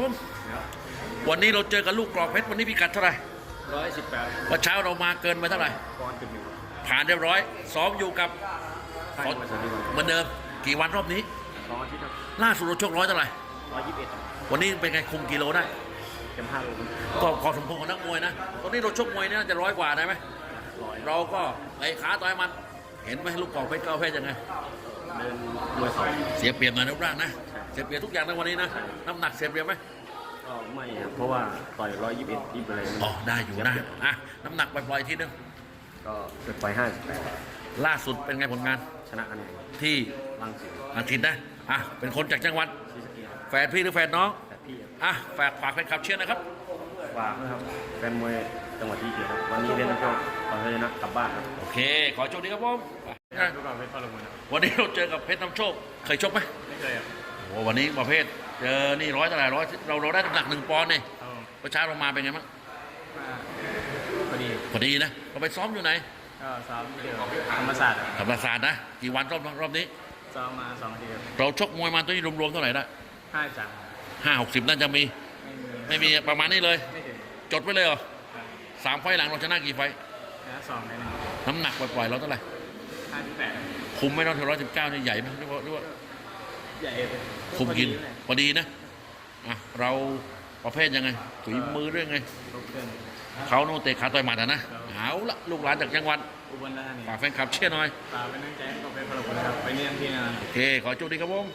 ผมวันนี้เราเจอกับลูกกรอกเพชรวันนี้พิกัดเท่าไหร่ร้อยสิบแปดวันเช้าเรามาเกินไปเท่าไหร่ปอนด์จุดหนึ่งผ่านเรียบร้อยซ้อมอยู่กับค่ายมวยสวัสดีวันเหมือนเดิมกี่วันรอบนี้ สองอาทิตย์ครับล่าสุดเราชกร้อยเท่าไหร่ร้อยยี่สิบเอ็ดวันนี้เป็นไงคุมกิโลได้เต็มห้าโลครับก็พอสมควรของนักมวยนะตอนนี้เราชกมวยเนี่ยน่าจะร้อยกว่าได้ไหมร้อยเราก็ไอ้ขาต่อยมัน เห็นไหมลูกกรอกเพชรเก้าเพชรยังไงเดินมวยสองเสียเปรียบหน่อยนะรูปร่างนะ เสียเปรียบทุกอย่างในวันนี้นะ น้ำหนักเสียเปรียบไหมก็ไม่ครับเพราะว่าต่อยร้อยยี่สิบเอ็ดยี่สิบอะไรอ๋อได้อยู่นะอะน้ำหนักปล่อยๆทีนึงก็เกิดไปห้าสิบแปดล่าสุดเป็นไงผลงานชนะคะแนนที่ลังสิตอาทิตย์นะอะเป็นคนจากจังหวัดซีสะเกียร์แฟนพี่หรือแฟนน้องแต่พี่ครับอะฝากฝากแฟนคลับเชียร์นะครับ ฝากนะครับแฟนมวยจังหวัดที่เกียรติครับวันนี้เล่นแล้วก็ขอให้ชนะกลับบ้านครับ โอเค ขอโชคดีครับผมทุกคนไม่พลาดเลยวันนี้เราเจอกับเพชรน้ำโชค เคยชกไหมไม่เคยครับ โอ้วันนี้ประเภทเจอนี่ร้อยเท่าไหร่ร้อยเราเราได้น้ำหนักหนึ่งปอนด์เนี่ยเอาประชาเรามาเป็นไงบ้างพอดีพอดีนะเราไปซ้อมอยู่ไหนก็ซ้อมเกี่ยวกับธรรมศาสตร์ธรรมศาสตร์นะกี่วันรอบรอบนี้ ซ้อมมาสองอาทิตย์เราชกมวยมาตัวนี้รวมๆเท่าไหร่ได้ห้าสามห้าหกสิบน่าจะมีไม่มีไม่มีประมาณนี้เลย ไม่ถึงจดไว้เลยเหรอสามไฟล์หลังเราชนะกี่ไฟล์นะสองในหนึ่งน้ำหนักปล่อยๆเราเท่าไหร่ห้าสิบแปดคุมไม่ต้องถึงร้อยสิบเก้านี่ใหญ่ไหมหรือว่าหรือว่า ใหญ่เลยคุมกินพอดีเลยพอดีนะอะเราประเภทยังไงฝีมือเรื่องไงครบเครื่องเขาโนเตะขาต่อยหมัดอะนะ เอาละลูกหลานจากจังหวัดอุบลราชธานีฝากแฟนคลับเชียร์หน่อยฝากเป็นนักใจให้กับเป็นพลบุญครับไปเรียนที่นั่นโอเค ขอโชคดีครับผม